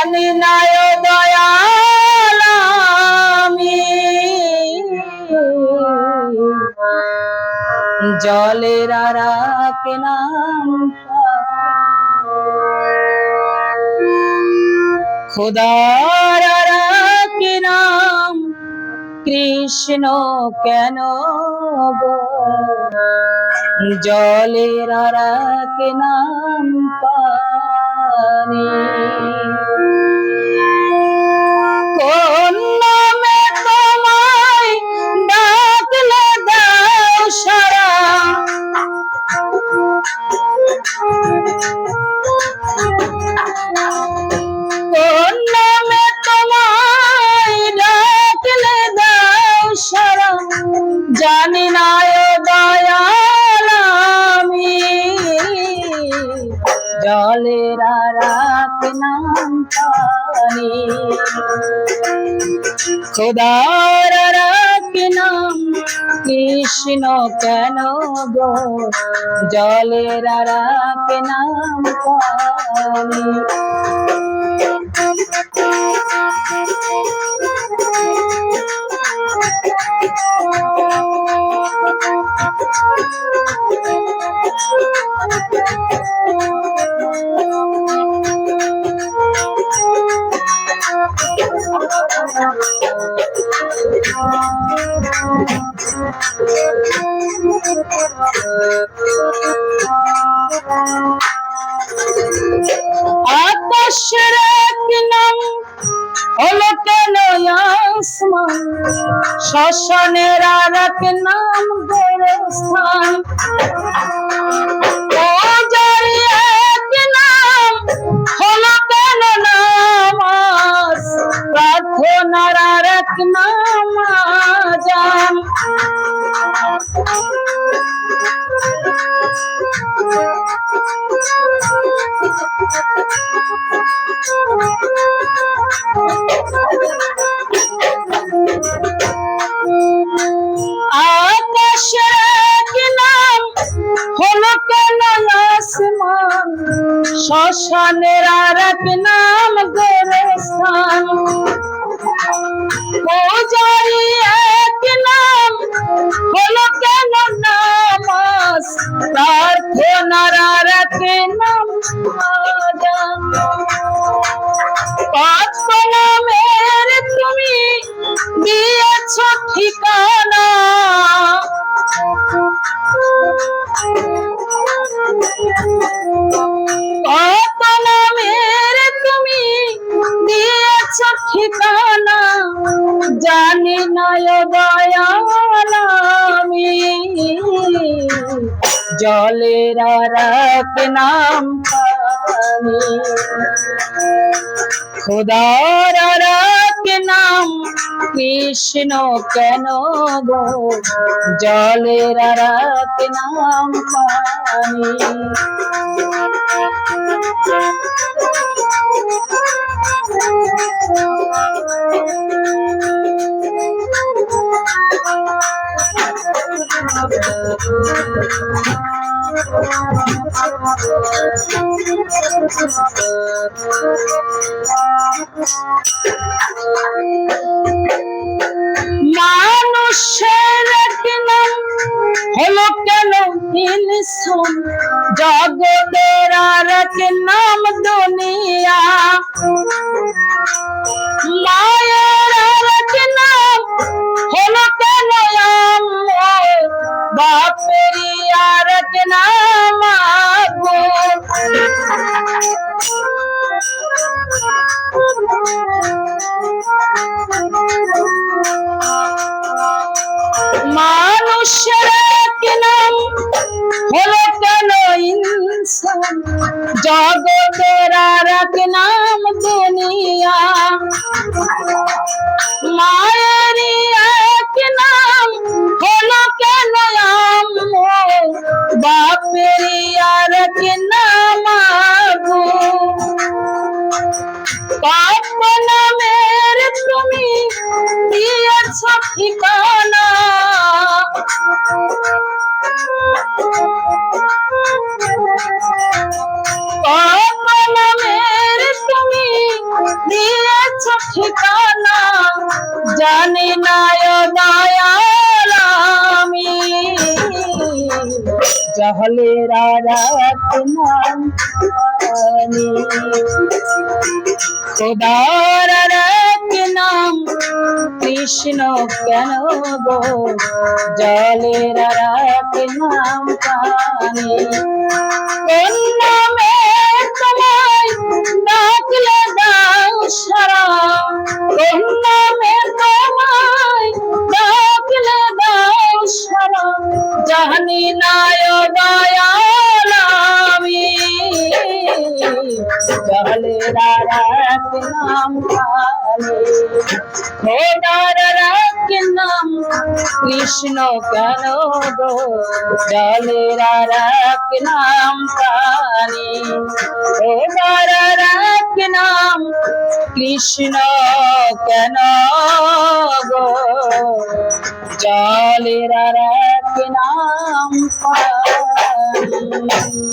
জানি না দয়াল আমি। জলের রাখে নাম খোদার রাখে নাম কৃষ্ণ কেন জলের রাখে নাম পা কোন খোদার রাখি নাম কৃষ্ণ কেন গো? জলের রাখি নাম পানি। শ্মশানের আর এক নাম গোরস্থান প্রার্থনার আর এক নাম আজান। আকাশের শ্মশানের আর এক নাম গোরস্থান। পূজারি এক নাম হলো কেন নামাজ? প্রার্থনার আর এক নাম জানি না ও দয়াল জলের এক নাম খোদার আর নাম কৃষ্ণ কেন গো? জলের এক নাম পানি। মানুষের নাম হলো কেন জগতের আর নাম দুনিয়া মানুষের নাম হলো কেন ইনসান? জগতের আর এক নাম দুনিয়া। মায়েরই এক নাম হলো কেন আম্মু বাপেরই আর এক নাম আগুন। পাপ নামের তুমি দিয়েছ ঠিকানা। ঠিকানা জানি না ও দয়াল আমি। জহলের আর নাম আর নাম কৃষ্ণ কেন গো? জলের এক নাম কোন। নাম আর এক নাম, কৃষ্ণ কেন আর এক নাম পানি আর এক নাম, কৃষ্ণ কেন গো? জলের আর নাম পানি